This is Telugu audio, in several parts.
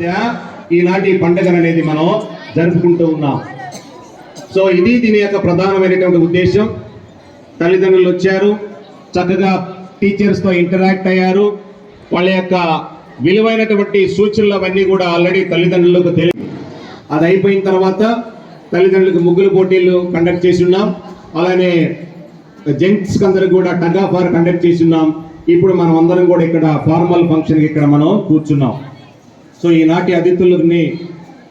మధ్య ఈనాటి పండుగను అనేది మనం జరుపుకుంటూ ఉన్నాం. సో ఇది దీని యొక్క ప్రధానమైనటువంటి ఉద్దేశం. తల్లిదండ్రులు వచ్చారు చక్కగా టీచర్స్తో ఇంటరాక్ట్ అయ్యారు. వాళ్ళ యొక్క విలువైనటువంటి సూచనలు అవన్నీ కూడా ఆల్రెడీ తల్లిదండ్రులకు తెలియ అది అయిపోయిన తర్వాత తల్లిదండ్రులకు ముగ్గులు పోటీలు కండక్ట్ చేసి ఉన్నాం. అలానే జెంట్స్ అందరూ కూడా టగ్ ఆఫ్ ఆర్ కండక్ట్ చేసి ఉన్నాం. ఇప్పుడు మనం అందరం కూడా ఇక్కడ ఫార్మల్ ఫంక్షన్ ఇక్కడ మనం కూర్చున్నాం. సో ఈనాటి అతిథులని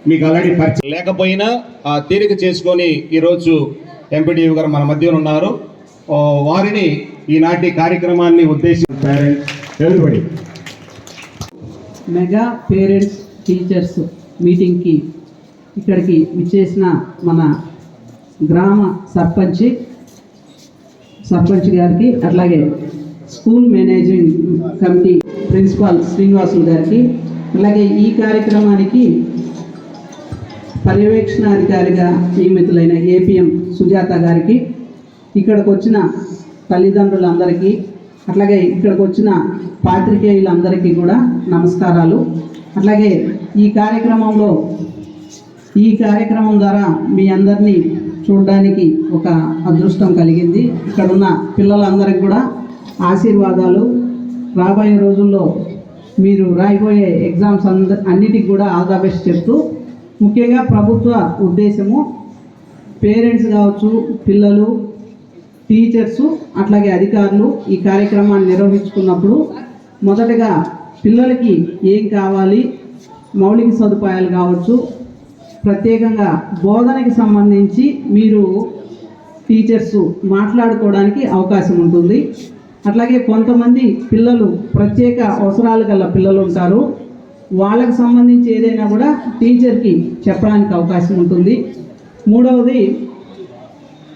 మీకు ఆల్రెడీ పరిచయం. లేకపోయినా ఆ తీరిక చేసుకొని ఈరోజు ఎంపీడీఓ గారు మన మధ్యలో ఉన్నారు. వారిని ఈనాటి కార్యక్రమాన్ని ఉద్దేశించి పేరెంట్స్ మెగా పేరెంట్స్ టీచర్స్ మీటింగ్కి ఇక్కడికి విచ్చేసిన మన గ్రామ సర్పంచ్ సర్పంచ్ గారికి అట్లాగే school managing committee principal Srinivasulu గారికి అలాగే ఈ కార్యక్రమానికి పర్యవేక్షణాధికారిగా నియమితులైన ఏపీఎం సుజాత గారికి ఇక్కడికి వచ్చిన తల్లిదండ్రులందరికీ అట్లాగే ఇక్కడికి వచ్చిన పాత్రికేయులందరికీ కూడా నమస్కారాలు. అట్లాగే ఈ కార్యక్రమంలో ఈ కార్యక్రమం ద్వారా మీ అందరినీ చూడడానికి ఒక అదృష్టం కలిగింది. ఇక్కడ ఉన్న పిల్లలందరికీ కూడా ఆశీర్వాదాలు. రాబోయే రోజుల్లో మీరు రాయబోయే ఎగ్జామ్స్ అంద అన్నిటికి కూడా ఆల్ ద బెస్ట్ చెప్తూ ముఖ్యంగా ప్రభుత్వ ఉద్దేశము పేరెంట్స్ కావచ్చు పిల్లలు టీచర్సు అట్లాగే అధికారులు ఈ కార్యక్రమాన్ని నిర్వహించుకున్నప్పుడు మొదటగా పిల్లలకి ఏం కావాలి మౌలిక సదుపాయాలు కావచ్చు ప్రత్యేకంగా బోధనకి సంబంధించి మీరు టీచర్స్ మాట్లాడుకోవడానికి అవకాశం ఉంటుంది. అట్లాగే కొంతమంది పిల్లలు ప్రత్యేక అవసరాలు గల పిల్లలు ఉంటారు. వాళ్ళకు సంబంధించి ఏదైనా కూడా టీచర్కి చెప్పడానికి అవకాశం ఉంటుంది. మూడవది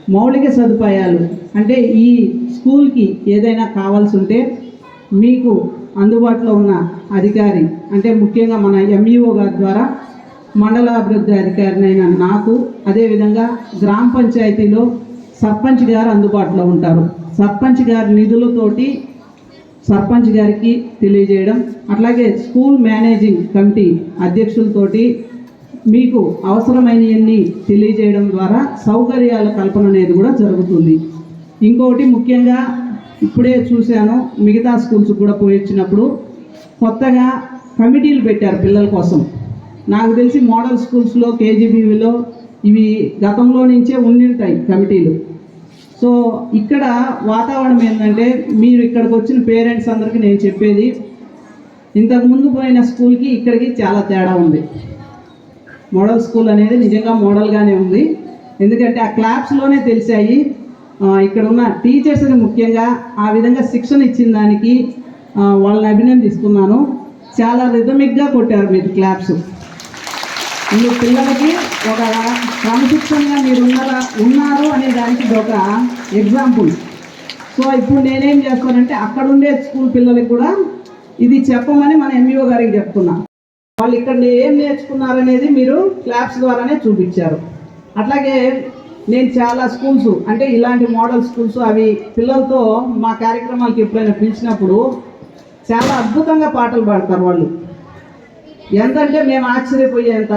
మౌలిక సదుపాయాలు. అంటే ఈ స్కూల్కి ఏదైనా కావాల్సి ఉంటే మీకు అందుబాటులో ఉన్న అధికారి అంటే ముఖ్యంగా మన ఎంఈఓ గారి ద్వారా మండలాభివృద్ధి అధికారినైన నాకు అదేవిధంగా గ్రామ పంచాయతీలో సర్పంచ్ గారు అందుబాటులో ఉంటారు. సర్పంచ్ గారి నిధులతోటి సర్పంచ్ గారికి తెలియజేయడం అట్లాగే స్కూల్ మేనేజింగ్ కమిటీ అధ్యక్షులతోటి మీకు అవసరమైనవన్నీ తెలియజేయడం ద్వారా సౌకర్యాల కల్పన అనేది కూడా జరుగుతుంది. ఇంకొకటి ముఖ్యంగా ఇప్పుడే చూశాను మిగతా స్కూల్స్ కూడా పోయి వచ్చినప్పుడు కొత్తగా కమిటీలు పెట్టారు పిల్లల కోసం. నాకు తెలిసి మోడల్ స్కూల్స్లో కేజీబీవీలో ఇవి గతంలో నుంచే ఉండి ఉంటాయి కమిటీలు. సో ఇక్కడ వాతావరణం ఏంటంటే మీరు ఇక్కడికి వచ్చిన పేరెంట్స్ అందరికీ నేను చెప్పేది ఇంతకు ముందు పోయిన స్కూల్కి ఇక్కడికి చాలా తేడా ఉంది. మోడల్ స్కూల్ అనేది నిజంగా మోడల్గానే ఉంది. ఎందుకంటే ఆ క్లాప్స్లోనే తెలిసాయి. ఇక్కడ ఉన్న టీచర్స్ని ముఖ్యంగా ఆ విధంగా శిక్షణ ఇచ్చిన దానికి వాళ్ళని అభినందిస్తున్నాను. చాలా రిథమిక్గా కొట్టారు మీరు క్లాప్స్. మీ పిల్లలకి ఒక క్రమశిక్షణగా మీరు ఉన్నారా ఉన్నారు అనే దానికి ఇది ఒక ఎగ్జాంపుల్ సో ఇప్పుడు నేనేం చేస్తానంటే అక్కడ ఉండే స్కూల్ పిల్లలకి కూడా ఇది చెప్పమని మన ఎంఈఓ గారికి చెప్తున్నా. వాళ్ళు ఇక్కడ ఏం నేర్చుకున్నారనేది మీరు క్లాప్స్ ద్వారానే చూపించారు. అట్లాగే నేను చాలా స్కూల్స్ అంటే ఇలాంటి మోడల్ స్కూల్స్ అవి పిల్లలతో మా కార్యక్రమాలకి ఎప్పుడైనా పిలిచినప్పుడు చాలా అద్భుతంగా పాటలు పాడతారు వాళ్ళు. ఎంతంటే మేము ఆశ్చర్యపోయేంత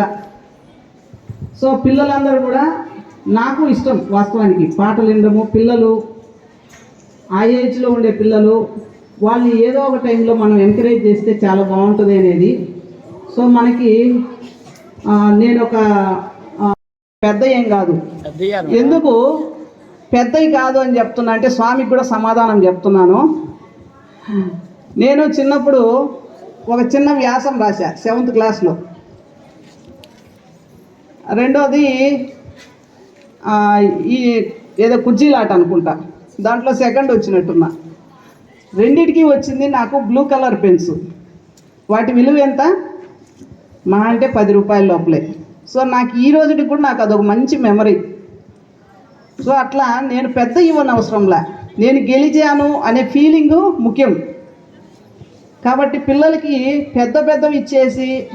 సో పిల్లలందరూ కూడా నాకు ఇష్టం వాస్తవానికి. పాటలు వినడము పిల్లలు ఆ ఏజ్లో ఉండే పిల్లలు వాళ్ళని ఏదో ఒక టైంలో మనం ఎంకరేజ్ చేస్తే చాలా బాగుంటుంది అనేది. సో మనకి నేను ఒక పెద్ద ఏం కాదు. ఎందుకు? పెద్దవి కాదు అని చెప్తున్నా అంటే స్వామికి కూడా సమాధానం చెప్తున్నాను. నేను చిన్నప్పుడు ఒక చిన్న వ్యాసం రాశా సెవెంత్ క్లాస్లో రెండోది ఈ ఏదో కుర్చీలాట అనుకుంటా. దాంట్లో సెకండ్ వచ్చినట్టున్నా. రెండిటికి వచ్చింది నాకు బ్లూ కలర్ పెన్స్. వాటి విలువ ఎంత? మా అంటే పది రూపాయల లోపలే. సో నాకు ఈ రోజుకి కూడా నాకు అదొక మంచి మెమరీ. సో అట్లా నేను పెద్ద ఇవ్వని అవసరంలా నేను గెలిచాను అనే ఫీలింగు ముఖ్యం. కాబట్టి పిల్లలకి పెద్ద పెద్దవి ఇచ్చేసి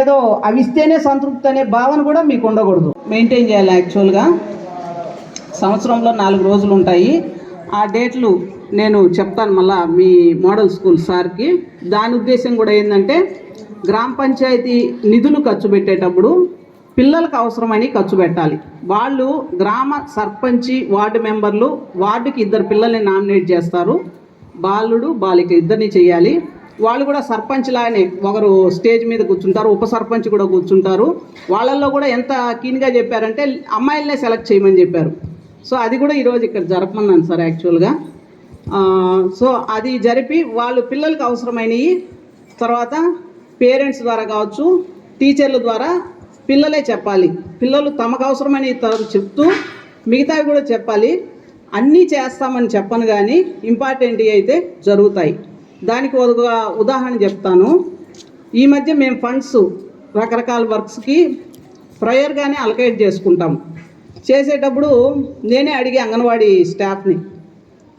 ఏదో అవి ఇస్తేనే సంతృప్తి అనే భావన కూడా మీకు ఉండకూడదు. మెయింటైన్ చేయాలి యాక్చువల్గా సంవత్సరంలో నాలుగు రోజులు ఉంటాయి. ఆ డేట్లు నేను చెప్తాను మళ్ళా మీ మోడల్ స్కూల్ సార్కి. దాని ఉద్దేశం కూడా ఏంటంటే గ్రామ పంచాయతీ నిధులు ఖర్చు పెట్టేటప్పుడు పిల్లలకు అవసరమని ఖర్చు పెట్టాలి. వాళ్ళు గ్రామ సర్పంచి వార్డు మెంబర్లు వార్డుకి ఇద్దరు పిల్లల్ని నామినేట్ చేస్తారు. బాలుడు బాలిక ఇద్దరిని చేయాలి. వాళ్ళు కూడా సర్పంచ్ లాగానే ఒకరు స్టేజ్ మీద కూర్చుంటారు ఉప సర్పంచ్ కూడా కూర్చుంటారు. వాళ్ళల్లో కూడా ఎంత కీన్గా చెప్పారంటే అమ్మాయిలనే సెలెక్ట్ చేయమని చెప్పారు. సో అది కూడా ఈరోజు ఇక్కడ జరపమన్నాను సార్ యాక్చువల్గా. సో అది జరిపి వాళ్ళు పిల్లలకు అవసరమైనవి తర్వాత పేరెంట్స్ ద్వారా కావచ్చు టీచర్ల ద్వారా పిల్లలే చెప్పాలి. పిల్లలు తమకు అవసరమైన చెప్తూ మిగతావి కూడా చెప్పాలి. అన్నీ చేస్తామని చెప్పను కానీ ఇంపార్టెంట్ అయితే జరుగుతాయి. దానికి ఒక ఉదాహరణ చెప్తాను. ఈ మధ్య మేము ఫండ్స్ రకరకాల వర్క్స్కి ప్రయర్గానే అలకేట్ చేసుకుంటాం. చేసేటప్పుడు నేనే అడిగి అంగన్వాడీ స్టాఫ్ని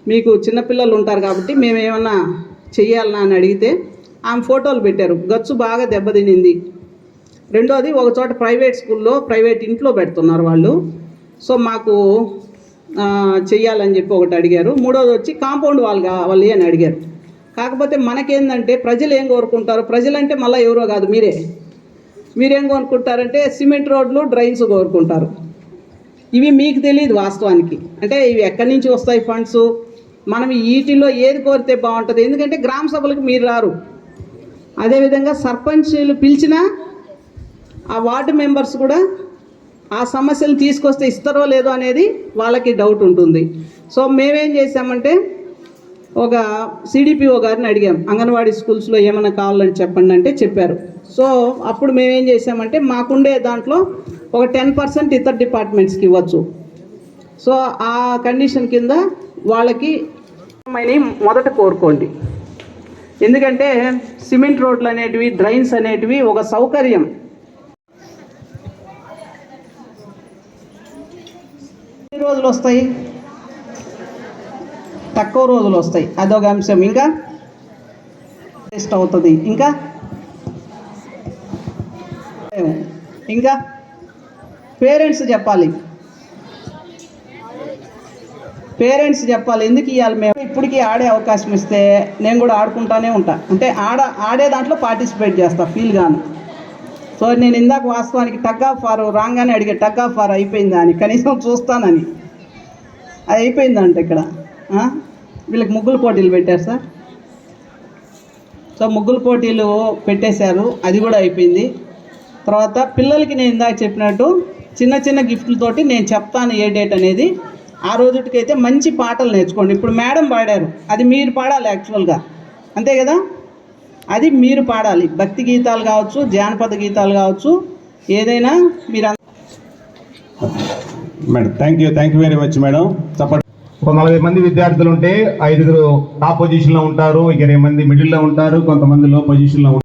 మీకు చిన్నపిల్లలు ఉంటారు కాబట్టి మేము ఏమన్నా చెయ్యాలనా? అని అడిగితే ఆమె ఫోటోలు పెట్టారు. గచ్చు బాగా దెబ్బతినింది రెండోది ఒక చోట ప్రైవేట్ స్కూల్లో ప్రైవేట్ ఇంట్లో పెడుతున్నారు వాళ్ళు. సో మాకు చెయ్యాలని చెప్పి ఒకటి అడిగారు. మూడోది వచ్చి కాంపౌండ్ వాళ్ళు కావాలి అని అడిగారు. కాకపోతే మనకేందంటే ప్రజలు ఏం కోరుకుంటారు? ప్రజలంటే మళ్ళీ ఎవరో కాదు మీరే. మీరేం కోరుకుంటారంటే సిమెంట్ రోడ్లు డ్రైన్స్ కోరుకుంటారు. ఇవి మీకు తెలియదు వాస్తవానికి. అంటే ఇవి ఎక్కడి నుంచి వస్తాయి ఫండ్స్? మనం వీటిలో ఏది కోరితే బాగుంటుంది? ఎందుకంటే గ్రామ సభలకు మీరు రారు. అదేవిధంగా సర్పంచ్లు పిలిచినా ఆ వార్డు మెంబర్స్ కూడా ఆ సమస్యలు తీసుకొస్తే ఇస్తారో లేదో అనేది వాళ్ళకి డౌట్ ఉంటుంది. సో మేమేం చేసామంటే ఒక సిడిపిఓ గారిని అడిగాం. అంగన్వాడీ స్కూల్స్లో ఏమైనా కావాలని చెప్పండి అంటే చెప్పారు. సో అప్పుడు మేమేం చేసామంటే మాకుండే దాంట్లో ఒక టెన్ పర్సెంట్ ఇతర డిపార్ట్మెంట్స్కి ఇవ్వచ్చు. సో ఆ కండిషన్ కింద వాళ్ళకి మొదట కోరుకోండి. ఎందుకంటే సిమెంట్ రోడ్లు అనేటివి డ్రైన్స్ అనేటివి ఒక సౌకర్యం. ఎన్ని రోజులు వస్తాయి? తక్కువ రోజులు వస్తాయి. అదొక అంశం. ఇంకా వేస్ట్ అవుతుంది. ఇంకా? ఇంకా? పేరెంట్స్ చెప్పాలి. పేరెంట్స్ చెప్పాలి. ఎందుకు ఇవ్వాలి మేము? ఇప్పటికీ ఆడే అవకాశం ఇస్తే నేను కూడా ఆడుకుంటానే ఉంటా. అంటే ఆడ ఆడే దాంట్లో పార్టిసిపేట్ చేస్తా. ఫీల్ గాను. సో నేను ఇందాక వాస్తవానికి టగ్ ఆఫ్ ఫార్ రాగానే అడిగే టగ్ ఆఫ్ ఫార్ అయిపోయిందా? అని. కనీసం చూస్తానని. అది అయిపోయిందంట ఇక్కడ. వీళ్ళకి ముగ్గులు పోటీలు పెట్టారు సార్. సో ముగ్గులు పోటీలు పెట్టేశారు. అది కూడా అయిపోయింది. తర్వాత పిల్లలకి నేను ఇందాక చెప్పినట్టు చిన్న చిన్న గిఫ్ట్లతోటి నేను చెప్తాను ఏ డేట్ అనేది. ఆ రోజుటికైతే మంచి పాటలు నేర్చుకోండి. ఇప్పుడు మేడం పాడారు. అది మీరు పాడాలి యాక్చువల్గా. అంతే కదా? అది మీరు పాడాలి. భక్తి గీతాలు కావచ్చు జానపద గీతాలు కావచ్చు ఏదైనా మీరు madam thank you thank you very much madam. చెప్పండి ఒక నలభై మంది విద్యార్థులు ఉంటే ఐదుగురు టాప్ పొజిషన్లో ఉంటారు ఇరవై మంది మిడిల్లో ఉంటారు కొంతమంది లో పొజిషన్లో ఉంటారు